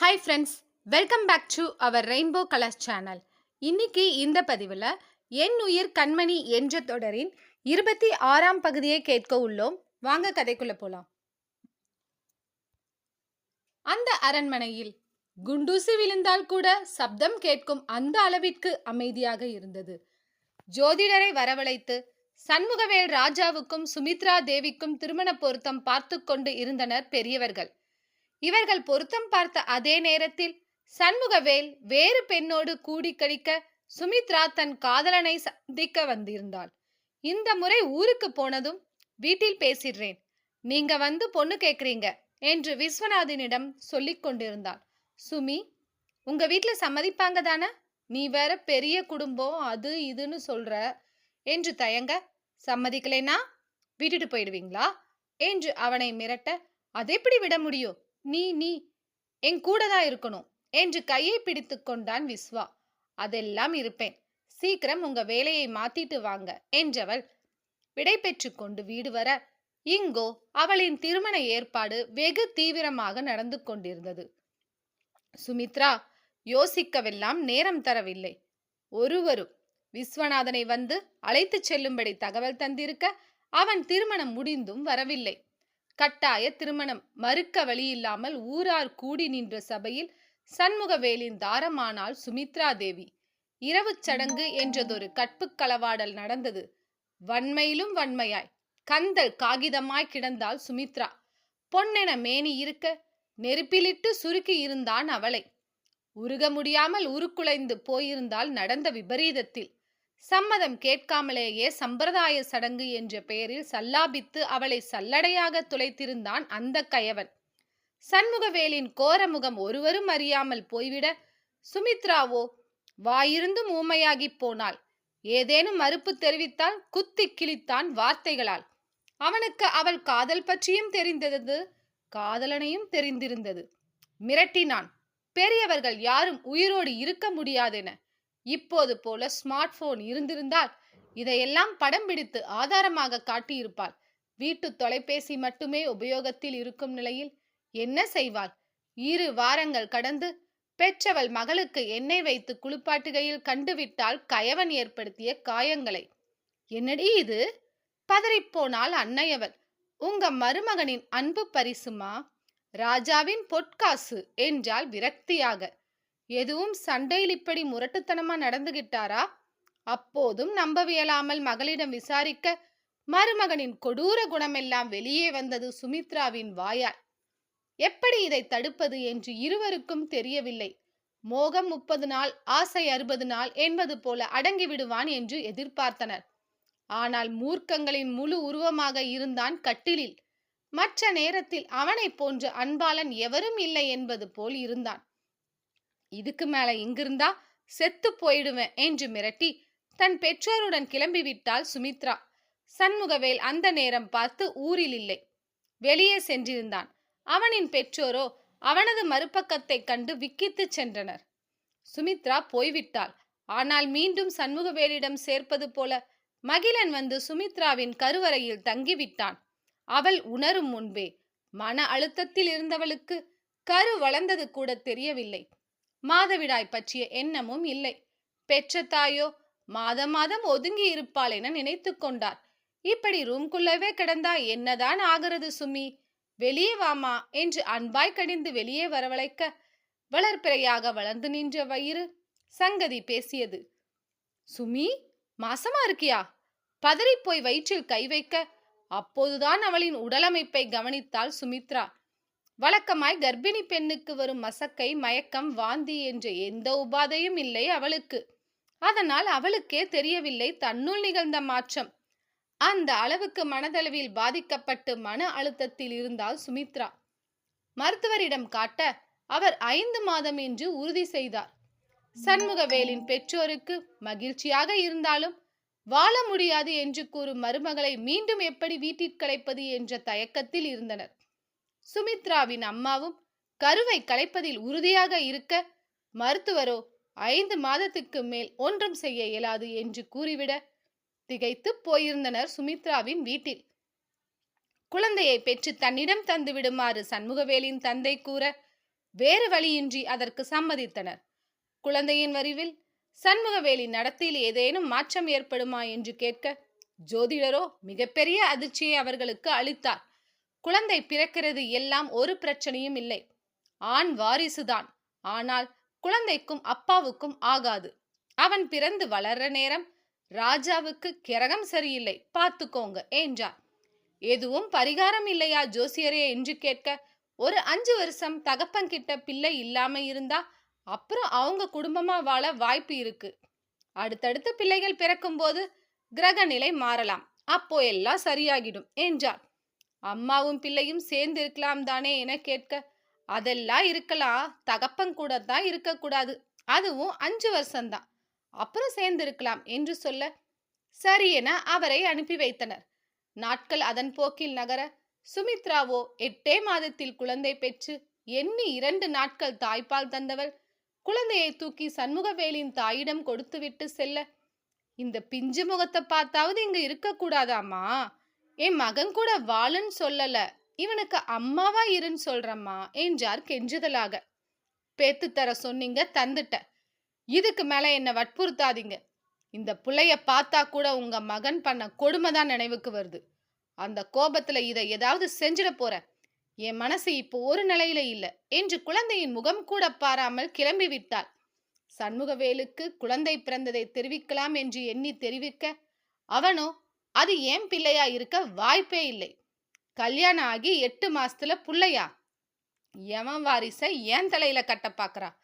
Hi friends welcome back to our rainbow colours channel இன்னைக்கு இந்த பதிவில் என் உயிர் கண்மணி என்ற தொடரின் இருபத்தி ஆறாம் பகுதியை கேட்க உள்ளோம். வாங்க கதைக்குள்ள போலாம். அந்த அரண்மனையில் குண்டூசி விழுந்தால் கூட சப்தம் கேட்கும் அந்த அளவிற்கு அமைதியாக இருந்தது. ஜோதிடரை வரவழைத்து சண்முகவேல் ராஜாவுக்கும் சுமித்ரா தேவிக்கும் திருமண பொருத்தம் பார்த்து கொண்டு இருந்தனர் பெரியவர்கள். இவர்கள் பொருத்தம் பார்த்த அதே நேரத்தில் சண்முகவேல் வேறு பெண்ணோடு கூடி கழிக்க சுமித்ரா தன் காதலனை சந்திக்க வந்திருந்தாள். இந்த முறை ஊருக்கு போனதும் வீட்டில் பேசிடுறேன் நீங்க வந்து பொண்ணு கேக்குறீங்க என்று விஸ்வநாதனிடம் சொல்லிக் கொண்டிருந்தாள். சுமி உங்க வீட்ல சம்மதிப்பாங்க தானே? நீ வேற பெரிய குடும்பம் அது இதுன்னு சொல்ற. என்று தயங்க சம்மதிக்கலைனா விட்டுட்டு போயிடுவீங்களா? என்று அவனை மிரட்ட அதெப்படி விட முடியும்? நீ நீ என் கூட தான் இருக்கணும் என்று கையை பிடித்து கொண்டான் விஸ்வா. அதெல்லாம் இருப்பேன். சீக்கிரம் உங்க வேலையை மாத்திட்டு வாங்க என்றவள் விடை பெற்று கொண்டு வீடு வர இங்கோ அவளின் திருமண ஏற்பாடு வெகு தீவிரமாக நடந்து கொண்டிருந்தது. சுமித்ரா யோசிக்கவெல்லாம் நேரம் தரவில்லை. ஒருவரும் விஸ்வநாதனை வந்து அழைத்துச் செல்லும்படி தகவல் தந்திருக்க அவன் திருமணம் முடிந்தும் வரவில்லை. கட்டாய திருமணம். மறுக்க வழியில்லாமல் ஊரார் கூடி நின்ற சபையில் சண்முகவேலின் தாரமானால் சுமித்ரா தேவி இரவு சடங்கு என்றதொரு கற்புக்களவாடல் நடந்தது. வன்மையிலும் வன்மையாய். கந்தல் காகிதமாய் கிடந்தாள் சுமித்ரா. பொன்னென மேனி இருக்க நெருப்பிலிட்டு சுருக்கி இருந்தான் அவளை. உருக முடியாமல் உருக்குலைந்து போயிருந்தால் நடந்த விபரீதத்தில். சம்மதம் கேட்காமலேயே சம்பிரதாய சடங்கு என்ற பெயரில் சல்லாபித்து அவளை சல்லடையாக துளைத்திருந்தான் அந்த கயவன். சண்முகவேலின் கோரமுகம் ஒருவரும் அறியாமல் போய்விட சுமித்ராவோ வாயிருந்தும் ஊமையாகிப் போனாள். ஏதேனும் மறுப்பு தெரிவித்தால் குத்தி கிழித்தான் வார்த்தைகளால். அவனுக்கு அவள் காதல் பற்றியும் தெரிந்தது காதலனையும் தெரிந்திருந்தது. மிரட்டினான். பெரியவர்கள் யாரும் உயிரோடு இருக்க முடியாதென இப்போது போல ஸ்மார்ட் போன் இருந்திருந்தால் இதையெல்லாம் படம் பிடித்து ஆதாரமாக காட்டியிருப்பாள். வீட்டு தொலைபேசி மட்டுமே உபயோகத்தில் இருக்கும் நிலையில் என்ன செய்வாள்? இரு வாரங்கள் கடந்து பெற்றவள் மகளுக்கு எண்ணெய் வைத்து குளிப்பாட்டுகையில் கண்டுவிட்டால் கயவன் ஏற்படுத்திய காயங்களை. என்னடி இது? பதறிப்போனாள் அன்னையவள். உங்க மருமகனின் அன்பு பரிசுமா? ராஜாவின் பொற்காசு என்றால் விரக்தியாக. எதுவும் சண்டையில் இப்படி முரட்டுத்தனமா நடந்துகிட்டாரா? அப்போதும் நம்பவியலாமல் மகளிடம் விசாரிக்க மருமகனின் கொடூர குணமெல்லாம் வெளியே வந்தது சுமித்ராவின் வாயால். எப்படி இதை தடுப்பது என்று இருவருக்கும் தெரியவில்லை. மோகம் முப்பது நாள் ஆசை அறுபது நாள் என்பது போல அடங்கி விடுவான் என்று எதிர்பார்த்தனர். ஆனால் மூர்க்கங்களின் முழு உருவமாக இருந்தான் கட்டிலில். மற்ற நேரத்தில் அவனை போன்ற அன்பாளன் எவரும் இல்லை என்பது போல் இருந்தான். இதுக்கு மேல இங்கிருந்தா செத்து போயிடுவேன் என்று மிரட்டி தன் பெற்றோருடன் கிளம்பிவிட்டாள் சுமித்ரா. சண்முகவேல் அந்த நேரம் பார்த்து ஊரில் இல்லை. வெளியே சென்றிருந்தான். அவனின் பெற்றோரோ அவனது மறுபக்கத்தைக் கண்டு விக்கித்து சென்றனர். சுமித்ரா போய்விட்டாள். ஆனால் மீண்டும் சண்முகவேலிடம் சேர்ப்பது போல மகிழன் வந்து சுமித்ராவின் கருவறையில் தங்கிவிட்டான். அவள் உணரும் முன்பே மன அழுத்தத்தில் இருந்தவளுக்கு கரு வளர்ந்தது கூட தெரியவில்லை. மாதவிடாய் பற்றிய எண்ணமும் இல்லை. பெற்ற தாயோ மாதம் மாதம் ஒதுங்கி இருப்பாள் என நினைத்து கொண்டார் இப்படி ரூம்குள்ளவே கிடந்தா என்னதான் ஆகிறது சுமி? வெளியே வாமா என்று அன்பாய் கடிந்து வெளியே வரவழைக்க வளர்ப்பிறையாக வளர்ந்து நின்ற வயிறு சங்கதி பேசியது. சுமி மாசமா இருக்கியா? பதறிப்போய் வயிற்றில் கை வைக்க அப்போதுதான் அவளின் உடலமைப்பை கவனித்தாள் சுமித்ரா. வழக்கமாய் கர்ப்பிணி பெண்ணுக்கு வரும் மசக்கை மயக்கம் வாந்தி என்ற எந்த உபாதையும் இல்லை அவளுக்கு. அதனால் அவளுக்கே தெரியவில்லை தன்னுள் நிகழ்ந்த மாற்றம். அந்த அளவுக்கு மனதளவில் பாதிக்கப்பட்டு மன அழுத்தத்தில் இருந்தால் சுமித்ரா. மருத்துவரிடம் காட்ட அவர் ஐந்து மாதம் என்று உறுதி செய்தார். சண்முகவேலின் பெற்றோருக்கு மகிழ்ச்சியாக இருந்தாலும் வாழ முடியாது என்று கூறும் மருமகளை மீண்டும் எப்படி வீட்டிற்கலைப்பது என்ற தயக்கத்தில் இருந்தனர். சுமித்ராவின் அம்மாவும் கருவை கலைப்பதில் உறுதியாக இருக்க மருத்துவரோ ஐந்து மாதத்துக்கு மேல் ஒன்றும் செய்ய இயலாது என்று கூறிவிட திகைத்து போயிருந்தனர் சுமித்ராவின் வீட்டில். குழந்தையை பெற்று தன்னிடம் தந்து விடுமாறு சண்முகவேலின் தந்தை கூற வேறு வழியின்றி அதற்கு சம்மதித்தனர். குழந்தையின் வரிவில் சண்முகவேலி நடத்தையில் ஏதேனும் மாற்றம் ஏற்படுமா என்று கேட்க ஜோதிடரோ மிகப்பெரிய அதிர்ச்சியை அவர்களுக்கு அளித்தார். குழந்தை பிறக்கிறது எல்லாம் ஒரு பிரச்சனையும் இல்லை. ஆண் வாரிசுதான். ஆனால் குழந்தைக்கும் அப்பாவுக்கும் ஆகாது. அவன் பிறந்து வளர்ற நேரம் ராஜாவுக்கு கிரகம் சரியில்லை. பார்த்துக்கோங்க என்றார். எதுவும் பரிகாரம் இல்லையா ஜோசியரே என்று கேட்க ஒரு அஞ்சு வருஷம் தகப்பங்கிட்ட பிள்ளை இல்லாம இருந்தா அப்புறம் அவங்க குடும்பமா வாழ வாய்ப்பு இருக்கு. அடுத்தடுத்த பிள்ளைகள் பிறக்கும்போது கிரக நிலை மாறலாம். அப்போ எல்லாம் சரியாகிடும் என்றார். அம்மாவும் பிள்ளையும் சேர்ந்து இருக்கலாம் தானே என கேட்க அதெல்லாம் இருக்கலாம் தகப்பன் கூட தான் இருக்கக்கூடாது அதுவும் அஞ்சு வருஷம்தான். அப்புறம் சேர்ந்து இருக்கலாம் என்று சொல்ல சரி என அவரை அனுப்பி வைத்தனர். நாட்கள் அதன் போக்கில் நகர சுமித்ராவோ எட்டே மாதத்தில் குழந்தை பெற்று எண்ணி இரண்டு நாட்கள் தாய்ப்பால் தந்தவள் குழந்தையை தூக்கி சண்முகவேலின் தாயிடம் கொடுத்துவிட்டு செல்ல இந்த பிஞ்சு முகத்தை பார்த்தாவது இங்க இருக்கக்கூடாதாமா என் மகன் கூட வாழுன்னு சொல்லல. இவனுக்கு அம்மாவா இருன்னு சொல்றம்மா என்றார் கெஞ்சுதலாக. பேத்து தர சொன்னீங்க தந்துட்ட. இதுக்கு மேல என்ன வற்புறுத்தாதீங்க. இந்த புள்ளைய பார்த்தா கூட உங்க மகன் பண்ண கொடுமை தான் நினைவுக்கு வருது. அந்த கோபத்துல இதை ஏதாவது செஞ்சிட போற. என் மனசு இப்போ ஒரு நிலையில இல்ல என்று குழந்தையின் முகம் கூட பாராமல் கிளம்பி விட்டாள். சண்முகவேலுக்கு குழந்தை பிறந்ததை தெரிவிக்கலாம் என்று எண்ணி தெரிவிக்க அவனோ அது ஏன் பிள்ளையா இருக்க வாய்ப்பே இல்லை. கல்யாணம் ஆகி எட்டு மாசத்துல புள்ளையா? எவன் வாரிசை ஏன் தலையில கட்ட பாக்குறா?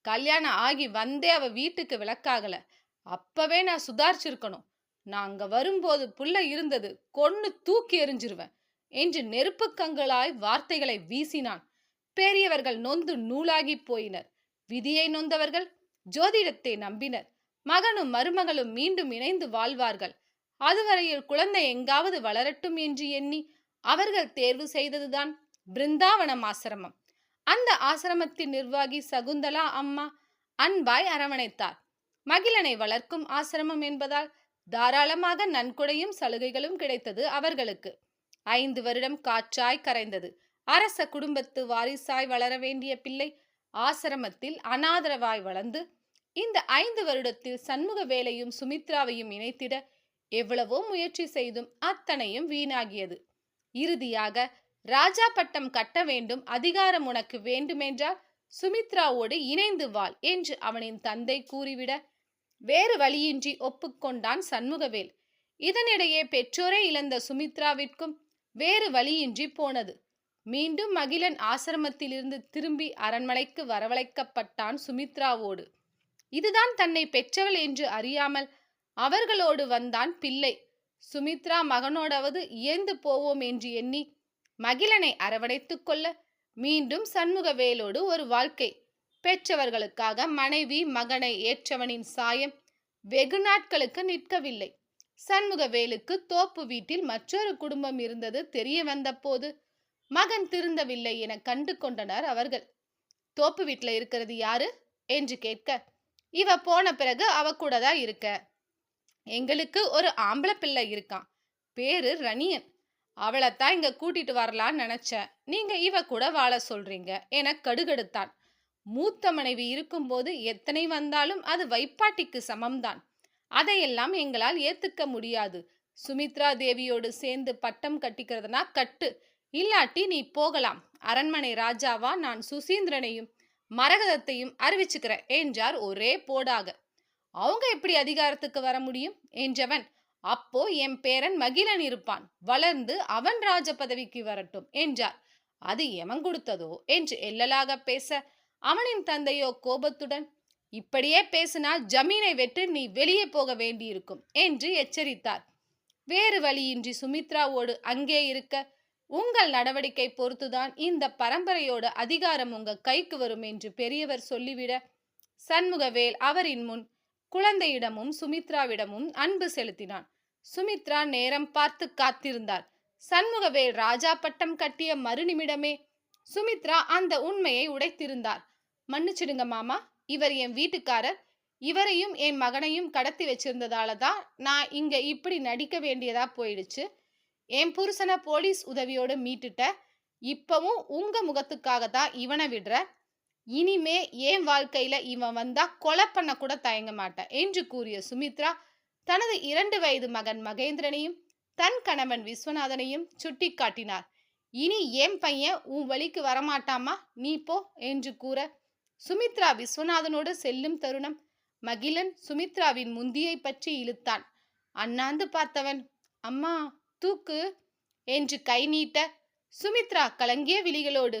கல்யாணம் ஆகி வந்தே அவ வீட்டுக்கு விளக்காகல. அப்பவே நான் சுதாரிச்சிருக்கணும். நான் அங்க வரும்போது புள்ள இருந்தது கொன்னு தூக்கி எறிஞ்சிருவேன் என்று நெருப்புக்கங்களாய் வார்த்தைகளை வீசினான். பெரியவர்கள் நொந்து நூலாகி போயினர். விதியை நொந்தவர்கள் ஜோதிடத்தை நம்பினர். மகனும் மருமகளும் மீண்டும் இணைந்து வாழ்வார்கள். அதுவரையில் குழந்தை எங்காவது வளரட்டும் என்று எண்ணி அவர்கள் தேர்வு செய்ததுதான் பிருந்தாவனம் ஆசிரமம். அந்த ஆசிரமத்தின் நிர்வாகி சகுந்தலா அம்மா அன்பாய் அரவணைத்தார். மகிழனை வளர்க்கும் ஆசிரமம் என்பதால் தாராளமாக நன்கொடையும் சலுகைகளும் கிடைத்தது அவர்களுக்கு. ஐந்து வருடம் காற்றாய் கரைந்தது. அரச குடும்பத்து வாரிசாய் வளர வேண்டிய பிள்ளை ஆசிரமத்தில் அனாதரவாய் வளர்ந்து இந்த ஐந்து வருடத்தில் சண்முக வேலையும் சுமித்ராவையும் இணைத்திட எவ்வளவோ முயற்சி செய்தும் அத்தனையும் வீணாகியது. இறுதியாக ராஜா பட்டம் கட்ட வேண்டும் அதிகாரம் உனக்கு வேண்டுமென்றால் சுமித்ராவோடு இணைந்து வாழ் என்று அவனின் தந்தை கூறிவிட வேறு வழியின்றி ஒப்புக்கொண்டான் சண்முகவேல். இதனிடையே பெற்றோரை இழந்த சுமித்ராவிற்கும் வேறு வழியின்றி போனது. மீண்டும் மகிழன் ஆசிரமத்திலிருந்து திரும்பி அரண்மனைக்கு வரவழைக்கப்பட்டான் சுமித்ராவோடு. இதுதான் தன்னை பெற்றவள் என்று அறியாமல் அவர்களோடு வந்தான் பிள்ளை. சுமித்ரா மகனோடாவது இயந்து போவோம் என்று எண்ணி மகிழனை அரவணைத்துக் கொள்ள மீண்டும் சண்முகவேலோடு ஒரு வாழ்க்கை. பெற்றவர்களுக்காக மனைவி மகனை ஏற்றவனின் சாயம் வெகு நாட்களுக்கு நிற்கவில்லை. சண்முகவேலுக்கு தோப்பு வீட்டில் மற்றொரு குடும்பம் இருந்தது தெரிய வந்தபோது மகன் திருந்தவில்லை என கண்டு கொண்டனர் அவர்கள். தோப்பு வீட்டில் இருக்கிறது யாரு? என்று கேட்க இவ போன பிறகு அவ கூட தான் இருக்க. எங்களுக்கு ஒரு ஆம்பளை பிள்ளை இருக்கான். பேரு ரணியன். அவளைத்தான் இங்க கூட்டிட்டு வரலான்னு நினைச்சேன் நீங்க இவ கூட வாழ சொல்றீங்க. என கடுகெடுத்தான். மூத்த மனைவி இருக்கும்போது எத்தனை வந்தாலும் அது வைப்பாட்டிக்கு சமம்தான். அதையெல்லாம் எங்களால் ஏத்துக்க முடியாது. சுமித்ரா தேவியோடு சேர்ந்து பட்டம் கட்டிக்கிறதுனா கட்டு. இல்லாட்டி நீ போகலாம். அரண்மனை ராஜாவா நான் சுசீந்திரனையும் மரகதத்தையும் அறிவிச்சுக்கிறேன் என்றார் ஒரே போடாக. அவங்க எப்படி அதிகாரத்துக்கு வர முடியும்? என்றவன் அப்போ என் பேரன் மகிழன் இருப்பான். வளர்ந்து அவன் ராஜ பதவிக்கு வரட்டும் என்றார். அது எவன் கொடுத்ததோ? என்று எல்லலாக பேச அவனின் தந்தையோ கோபத்துடன் இப்படியே பேசினால் ஜமீனை வெட்டு நீ வெளியே போக வேண்டியிருக்கும் என்று எச்சரித்தார். வேறு வழியின்றி சுமித்ராவோடு அங்கே இருக்க உங்கள் நடவடிக்கை பொறுத்துதான் இந்த பரம்பரையோட அதிகாரம் உங்க கைக்கு வரும் என்று பெரியவர் சொல்லிவிட சண்முகவேல் அவரின் முன் குழந்தையிடமும் சுமித்ராவிடமும் அன்பு செலுத்தினான். சுமித்ரா நேரம் பார்த்து காத்திருந்தார். சண்முகவேல் ராஜா பட்டம் கட்டிய மறுநிமிடமே சுமித்ரா அந்த உண்மையை உடைத்திருந்தார். மன்னிச்சிடுங்க மாமா இவர் என் வீட்டுக்காரர். இவரையும் என் மகனையும் கடத்தி வச்சிருந்ததால தான் நான் இங்க இப்படி நடிக்க வேண்டியதா போயிடுச்சு. என் புருஷனை போலீஸ் உதவியோடு மீட்டுட்ட இப்பவும் உங்க முகத்துக்காக தான் இவனை விடுற இனிமே என் வாழ்க்கையில இவன் வந்தா கொலை பண்ண கூட தயங்க மாட்டேன் என்று கூறிய சுமித்ரா தனது இரண்டு வயது மகன் மகேந்திரனையும் தன் கணவன் விஸ்வநாதனையும் சுட்டிக்காட்டினார். இனி ஏன் பையன் உன் வழிக்கு வரமாட்டாமா? நீ போ என்று கூற சுமித்ரா விஸ்வநாதனோடு செல்லும் தருணம் மகிழன் சுமித்ராவின் முந்தியை பற்றி இழுத்தான். அண்ணாந்து பார்த்தவன். அம்மா தூக்கு என்று கை நீட்ட சுமித்ரா கலங்கிய விழிகளோடு